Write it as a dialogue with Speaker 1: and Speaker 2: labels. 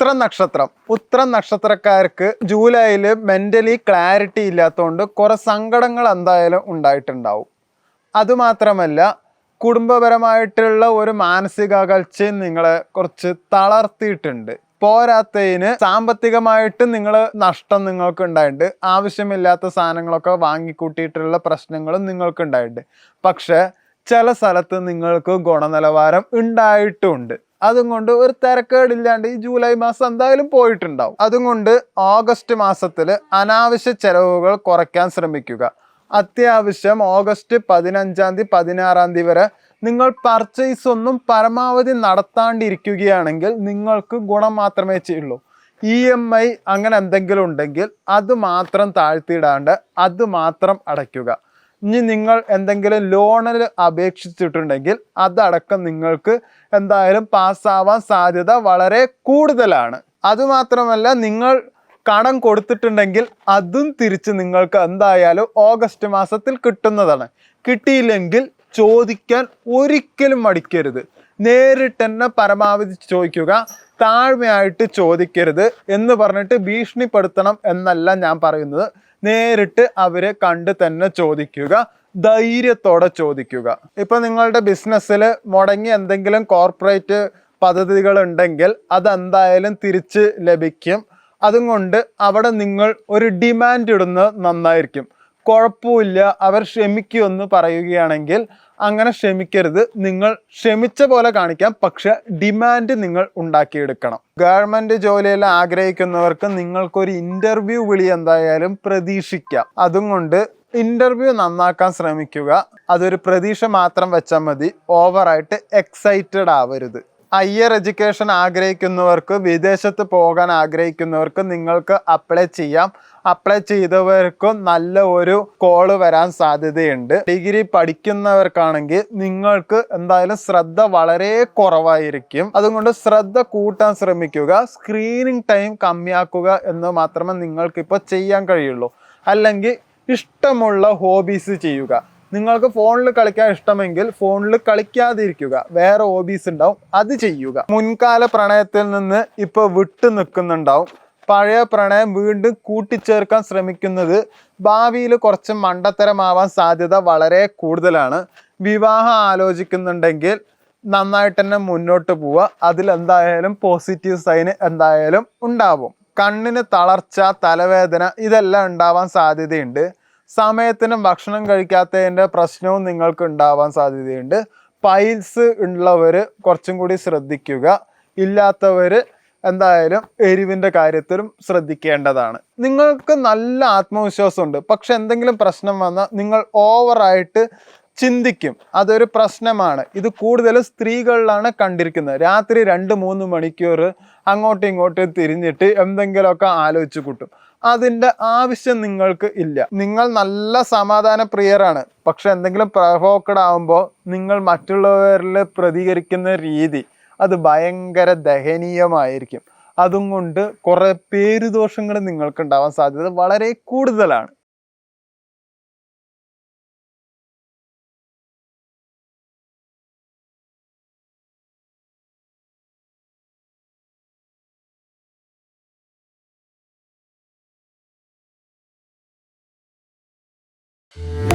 Speaker 1: ഉത്ര നക്ഷത്രം ഉത്ര നക്ഷത്രക്കാർക്ക് ജൂലൈയിൽ മെന്റലി ക്ലാരിറ്റി ഇല്ലാത്തതുകൊണ്ട് കുറെ സങ്കടങ്ങൾ എന്തായാലും ഉണ്ടായിട്ടുണ്ടാവും. അതുമാത്രമല്ല കുടുംബപരമായിട്ടുള്ള ഒരു മാനസിക അകൽച്ചയും നിങ്ങളെ കുറച്ച് തളർത്തിയിട്ടുണ്ട്. പോരാത്തതിന് സാമ്പത്തികമായിട്ട് നിങ്ങൾ നഷ്ടം നിങ്ങൾക്ക് ഉണ്ടായിട്ടുണ്ട് ആവശ്യമില്ലാത്ത സാധനങ്ങളൊക്കെ വാങ്ങിക്കൂട്ടിയിട്ടുള്ള പ്രശ്നങ്ങളും നിങ്ങൾക്ക് ഉണ്ടായിട്ടുണ്ട് പക്ഷേ ചില സ്ഥലത്ത് നിങ്ങൾക്ക് ഗുണനിലവാരം ഉണ്ടായിട്ടുമുണ്ട് അതും കൊണ്ട് ഒരു തിരക്കേടില്ലാണ്ട് ഈ ജൂലൈ മാസം എന്തായാലും പോയിട്ടുണ്ടാവും. അതുകൊണ്ട് ഓഗസ്റ്റ് മാസത്തിൽ അനാവശ്യ ചെലവുകൾ കുറയ്ക്കാൻ ശ്രമിക്കുക. അത്യാവശ്യം ഓഗസ്റ്റ് പതിനഞ്ചാം തീയതി പതിനാറാം തീയതി വരെ നിങ്ങൾ പർച്ചേസ് ഒന്നും പരമാവധി നടത്താണ്ടിരിക്കുകയാണെങ്കിൽ നിങ്ങൾക്ക് ഗുണം മാത്രമേ ചെയ്യുള്ളൂ. ഇ എം ഐ അങ്ങനെ എന്തെങ്കിലും ഉണ്ടെങ്കിൽ അത് മാത്രം താഴ്ത്തിയിടാണ്ട് അത് മാത്രം അടയ്ക്കുക. ഇനി നിങ്ങൾ എന്തെങ്കിലും ലോണിൽ അപേക്ഷിച്ചിട്ടുണ്ടെങ്കിൽ അതടക്കം നിങ്ങൾക്ക് എന്തായാലും പാസ്സാവാൻ സാധ്യത വളരെ കൂടുതലാണ്. അതുമാത്രമല്ല നിങ്ങൾ കടം കൊടുത്തിട്ടുണ്ടെങ്കിൽ അതും തിരിച്ച് നിങ്ങൾക്ക് എന്തായാലും ഓഗസ്റ്റ് മാസത്തിൽ കിട്ടുന്നതാണ്. കിട്ടിയില്ലെങ്കിൽ ചോദിക്കാൻ ഒരിക്കലും മടിക്കരുത്. നേരിട്ട് തന്നെ പരമാവധി ചോദിക്കുക താഴ്മയായിട്ട് ചോദിക്കരുത് എന്ന് പറഞ്ഞിട്ട് ഭീഷണിപ്പെടുത്തണം എന്നല്ല ഞാൻ പറയുന്നത്. നേരിട്ട് അവരെ കണ്ട് തന്നെ ചോദിക്കുക ധൈര്യത്തോടെ ചോദിക്കുക. ഇപ്പൊ നിങ്ങളുടെ ബിസിനസ്സിൽ മുടങ്ങി എന്തെങ്കിലും കോർപ്പറേറ്റ് പദ്ധതികൾ ഉണ്ടെങ്കിൽ അതെന്തായാലും തിരിച്ച് ലഭിക്കും. അതുകൊണ്ട് അവിടെ നിങ്ങൾ ഒരു ഡിമാൻഡ് ഇടുന്നത് നന്നായിരിക്കും. കുഴപ്പമില്ല. അവർ ക്ഷമിക്കുമെന്ന് പറയുകയാണെങ്കിൽ അങ്ങനെ ക്ഷമിക്കരുത്. നിങ്ങൾ ക്ഷമിച്ച പോലെ കാണിക്കാം. പക്ഷെ ഡിമാൻഡ് നിങ്ങൾ ഉണ്ടാക്കിയെടുക്കണം. ഗവൺമെന്റ് ജോലിയിൽ ആഗ്രഹിക്കുന്നവർക്ക് നിങ്ങൾക്കൊരു ഇന്റർവ്യൂ വിളി എന്തായാലും പ്രതീക്ഷിക്കാം. അതും കൊണ്ട് ഇന്റർവ്യൂ നന്നാക്കാൻ ശ്രമിക്കുക. അതൊരു പ്രതീക്ഷ മാത്രം വെച്ചാൽ മതി. ഓവറായിട്ട് എക്സൈറ്റഡ് ആവരുത്. ഹയർ എഡ്യൂക്കേഷൻ ആഗ്രഹിക്കുന്നവർക്ക് വിദേശത്ത് പോകാൻ ആഗ്രഹിക്കുന്നവർക്ക് നിങ്ങൾക്ക് അപ്ലൈ ചെയ്യാം. അപ്ലൈ ചെയ്തവർക്കും നല്ല ഒരു കോൾ വരാൻ സാധ്യതയുണ്ട്. ഡിഗ്രി പഠിക്കുന്നവർക്കാണെങ്കിൽ നിങ്ങൾക്ക് എന്തായാലും ശ്രദ്ധ വളരെ കുറവായിരിക്കും. അതുകൊണ്ട് ശ്രദ്ധ കൂട്ടാൻ ശ്രമിക്കുക സ്ക്രീനിങ് ടൈം കമ്മിയാക്കുക എന്ന് മാത്രമേ നിങ്ങൾക്കിപ്പോൾ ചെയ്യാൻ കഴിയുള്ളൂ. അല്ലെങ്കിൽ ഇഷ്ടമുള്ള ഹോബീസ് ചെയ്യുക. നിങ്ങൾക്ക് ഫോണിൽ കളിക്കാൻ ഇഷ്ടമെങ്കിൽ ഫോണിൽ കളിക്കാതിരിക്കുക. വേറെ ഹോബീസ് ഉണ്ടാവും അത് ചെയ്യുക. മുൻകാല പ്രണയത്തിൽ നിന്ന് ഇപ്പോൾ വിട്ടു നിൽക്കുന്നുണ്ടാവും. പഴയ പ്രണയം വീണ്ടും കൂട്ടിച്ചേർക്കാൻ ശ്രമിക്കുന്നത് ഭാവിയിൽ കുറച്ച് മണ്ടത്തരമാവാൻ സാധ്യത വളരെ കൂടുതലാണ്. വിവാഹം ആലോചിക്കുന്നുണ്ടെങ്കിൽ നന്നായിട്ട് തന്നെ മുന്നോട്ട് പോവുക. അതിൽ എന്തായാലും പോസിറ്റീവ് സൈന് എന്തായാലും ഉണ്ടാവും. കണ്ണിന് തളർച്ച തലവേദന ഇതെല്ലാം ഉണ്ടാവാൻ സാധ്യതയുണ്ട്. സമയത്തിന് ഭക്ഷണം കഴിക്കാത്തതിന്റെ പ്രശ്നവും നിങ്ങൾക്ക് ഉണ്ടാവാൻ സാധ്യതയുണ്ട്. പൈൽസ് ഉള്ളവർ കുറച്ചും കൂടി ശ്രദ്ധിക്കുക. ഇല്ലാത്തവർ എന്തായാലും എരിവിന്റെ കാര്യത്തിലും ശ്രദ്ധിക്കേണ്ടതാണ്. നിങ്ങൾക്ക് നല്ല ആത്മവിശ്വാസമുണ്ട്. പക്ഷെ എന്തെങ്കിലും പ്രശ്നം വന്നാൽ നിങ്ങൾ ഓവറായിട്ട് ചിന്തിക്കും. അതൊരു പ്രശ്നമാണ്. ഇത് കൂടുതൽ സ്ത്രീകളിലാണ് കണ്ടിരിക്കുന്നത്. രാത്രി രണ്ട് മൂന്ന് മണിക്കൂർ അങ്ങോട്ടും ഇങ്ങോട്ടും തിരിഞ്ഞിട്ട് എന്തെങ്കിലുമൊക്കെ ആലോചിച്ച് കൂട്ടും. അതിന്റെ ആവശ്യം നിങ്ങൾക്ക് ഇല്ല. നിങ്ങൾ നല്ല സമാധാന പ്രിയരാണ് പക്ഷെ എന്തെങ്കിലും പ്രവോക്കഡ് ആവുമ്പോൾ നിങ്ങൾ മറ്റുള്ളവരിൽ പ്രതികരിക്കുന്ന രീതി അത് ഭയങ്കര ദഹനീയമായിരിക്കും അതും കൊണ്ട് കുറേ പേരുദോഷങ്ങൾ നിങ്ങൾക്ക് ഉണ്ടാവാൻ സാധ്യത വളരെ കൂടുതലാണ്. Thank you.